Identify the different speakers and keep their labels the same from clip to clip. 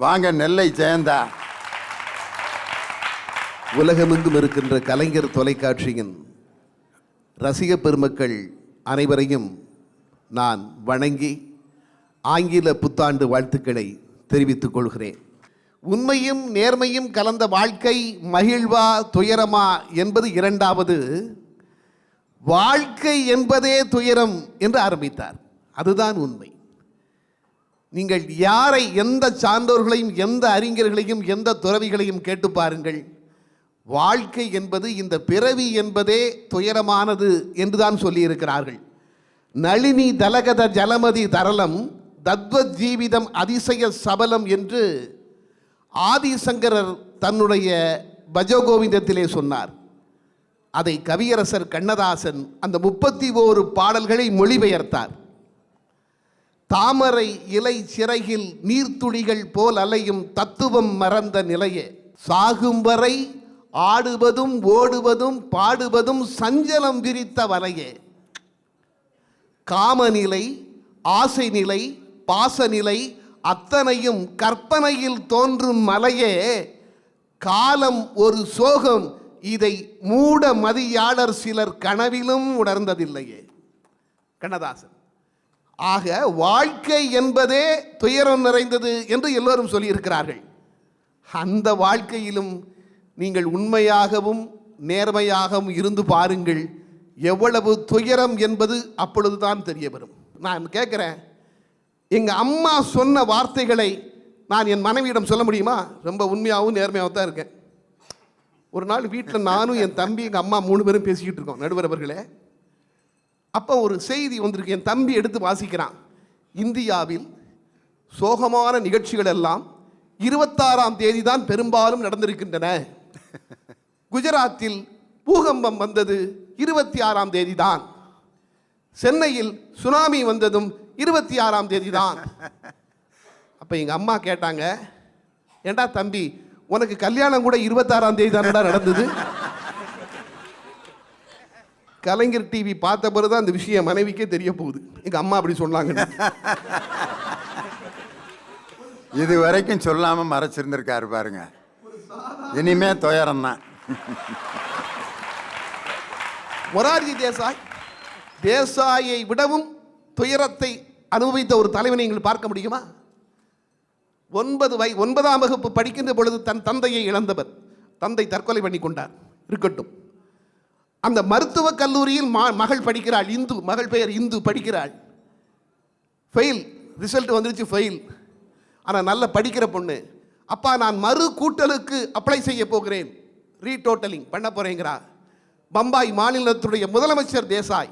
Speaker 1: வாங்க நெல்லை ஜெயந்தா
Speaker 2: உலகமெங்கும் இருக்கின்ற கலைஞர் தொலைக்காட்சியின் ரசிக பெருமக்கள் அனைவரையும் நான் வணங்கி ஆங்கில புத்தாண்டு வாழ்த்துக்களை தெரிவித்துக் கொள்கிறேன். உண்மையும் நேர்மையும் கலந்த வாழ்க்கை மகிழ்வா துயரமா என்பது இரண்டாவது. வாழ்க்கை என்பதே துயரம் என்று ஆரம்பித்தார். அதுதான் உண்மை. நீங்கள் யாரை எந்த சான்றோர்களையும் எந்த அறிஞர்களையும் எந்த துறவிகளையும் கேட்டு பாருங்கள். வாழ்க்கை என்பது இந்த பிறவி என்பதே துயரமானது என்றுதான் சொல்லியிருக்கிறார்கள். நளினி தலகத ஜலமதி தரளம் தத்வத் ஜீவிதம் அதிசய சபலம் என்று ஆதிசங்கரர் தன்னுடைய பஜகோவிந்தத்திலே சொன்னார். அதை கவியரசர் கண்ணதாசன் அந்த முப்பத்தி ஓரு பாடல்களை மொழிபெயர்த்தார். தாமரை இலை சிறையில் நீர்த்துளிகள் போல் அலையும் தத்துவம் மறந்த நிலையே. சாகும் வரை ஆடுவதும் ஓடுவதும் பாடுவதும் சஞ்சலம் விரித்த வலையே. காமநிலை ஆசை நிலை பாசநிலை அத்தனையும் கற்பனையில் தோன்றும் மலையே. காலம் ஒரு சோகம் இதை மூட மதியாளர் சிலர் கனவிலும் உணர்ந்ததில்லையே. கண்ணதாசன். ஆக வாழ்க்கை என்பதே துயரம் நிறைந்தது என்று எல்லோரும் சொல்லியிருக்கிறார்கள். அந்த வாழ்க்கையிலும் நீங்கள் உண்மையாகவும் நேர்மையாகவும் இருந்து பாருங்கள். எவ்வளவு துயரம் என்பது அப்பொழுதுதான் தெரிய வரும் நான் கேட்குறேன் எங்கள் அம்மா சொன்ன வார்த்தைகளை நான் என் மனைவியிடம் சொல்ல முடியுமா? ரொம்ப உண்மையாகவும் நேர்மையாகவும் தான் இருக்கேன். ஒரு நாள் வீட்டில் நானும் என் தம்பி எங்கள் அம்மா மூணு பேரும் பேசிக்கிட்டு இருக்கோம் நடுவர் அவர்களே. அப்போ ஒரு செய்தி வந்திருக்கு. என் தம்பி எடுத்து வாசிக்கிறான். இந்தியாவில் சோகமான நிகழ்ச்சிகள் எல்லாம் இருபத்தாறாம் தேதி தான் பெரும்பாலும் நடந்திருக்கின்றன. குஜராத்தில் பூகம்பம் வந்தது இருபத்தி ஆறாம் தேதி தான் சென்னையில் சுனாமி வந்ததும் இருபத்தி ஆறாம் தேதி தான் அப்போ எங்கள் அம்மா கேட்டாங்க ஏண்டா தம்பி உனக்கு கல்யாணம் கூட இருபத்தாறாம் தேதி தானடா நடந்தது? கலைஞர் டிவி பார்த்த பிறகு தான் அந்த விஷயம் மனைவிக்கே தெரிய போகுது. எங்கள் அம்மா அப்படி சொன்னாங்க.
Speaker 1: இது வரைக்கும் சொல்லாம மறைச்சிருந்திருக்காரு பாருங்க. இனிமே துயரம் தான்
Speaker 2: மொரார்ஜி தேசாய் தேசாயை விடவும் துயரத்தை அனுபவித்த ஒரு தலைவனை நீங்கள் பார்க்க முடியுமா? ஒன்பது வை ஒன்பதாம் வகுப்பு படிக்கின்ற பொழுது தன் தந்தையை இழந்தவர். தந்தை தற்கொலை பண்ணி கொண்டார் இருக்கட்டும். அந்த மருத்துவக் கல்லூரியில் மா- மகள் படிக்கிறாள் இந்து மகள் பெயர் இந்து படிக்கிறாள். ஃபெயில் ரிசல்ட் வந்துருச்சு ஃபெயில் ஆனால் நல்ல படிக்கிற பொண்ணு. அப்பா நான் மறு கூட்டலுக்கு அப்ளை செய்ய போகிறேன். ரீடோட்டலிங் பண்ண போகிறேங்கிறா பம்பாய் மாநிலத்துடைய முதலமைச்சர் தேசாய்.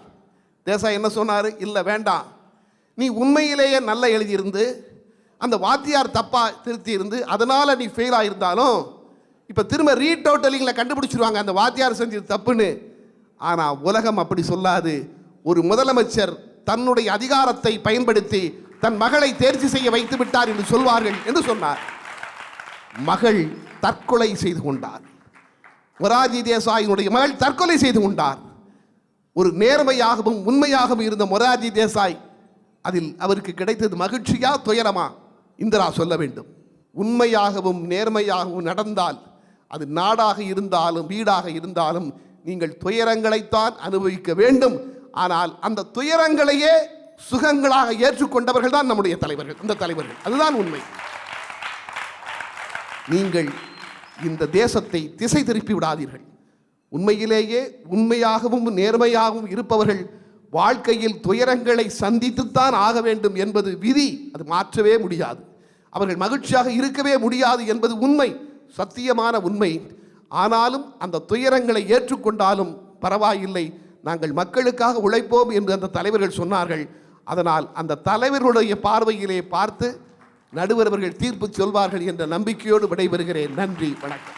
Speaker 2: தேசாய் என்ன சொன்னார்? இல்லை வேண்டாம். நீ உண்மையிலேயே நல்லா எழுதியிருந்து அந்த வாத்தியார் தப்பாக திருத்தி இருந்து அதனால் நீ ஃபெயில் ஆகியிருந்தாலும் இப்போ திரும்ப ரீடோட்டலிங்கில் கண்டுபிடிச்சிருவாங்க. அந்த வாத்தியார் செஞ்சது தப்புன்னு. ஆனால் உலகம் அப்படி சொல்லாது. ஒரு முதலமைச்சர் தன்னுடைய அதிகாரத்தை பயன்படுத்தி தன் மகளை தேர்ச்சி செய்ய வைத்து விட்டார் என்று சொல்வார்கள் என்று சொன்னார். மகள் தற்கொலை செய்து கொண்டார். மொராஜி தேசாயினுடைய மகள் தற்கொலை செய்து கொண்டார். ஒரு நேர்மையாகவும் உண்மையாகவும் இருந்த மொராஜி தேசாய் அதில் அவருக்கு கிடைத்தது மகிழ்ச்சியா துயரமா? இந்திரா சொல்ல வேண்டும். உண்மையாகவும் நேர்மையாகவும் நடந்தால் அது நாடாக இருந்தாலும் வீடாக இருந்தாலும் நீங்கள் துயரங்களைத்தான் அனுபவிக்க வேண்டும். ஆனால் அந்த துயரங்களையே சுகங்களாக ஏற்றுக்கொண்டவர்கள் தான் நம்முடைய தலைவர்கள். இந்த தலைவர்கள். அதுதான் உண்மை. நீங்கள் இந்த தேசத்தை திசை திருப்பி விடாதீர்கள். உண்மையிலேயே உண்மையாகவும் நேர்மையாகவும் இருப்பவர்கள் வாழ்க்கையில் துயரங்களை சந்தித்துத்தான் ஆக வேண்டும் என்பது விதி. அது மாற்றவே முடியாது. அவர்கள் மகிழ்ச்சியாக இருக்கவே முடியாது என்பது உண்மை. சத்தியமான உண்மை. ஆனாலும் அந்த துயரங்களை ஏற்றுக்கொண்டாலும் பரவாயில்லை. நாங்கள் மக்களுக்காக உழைப்போம் என்று அந்த தலைவர்கள் சொன்னார்கள். அதனால் அந்த தலைவர்களுடைய பார்வையிலே பார்த்து நடுவரவர்கள் தீர்ப்பு சொல்வார்கள் என்ற நம்பிக்கையோடு விடைபெறுகிறேன். நன்றி வணக்கம்.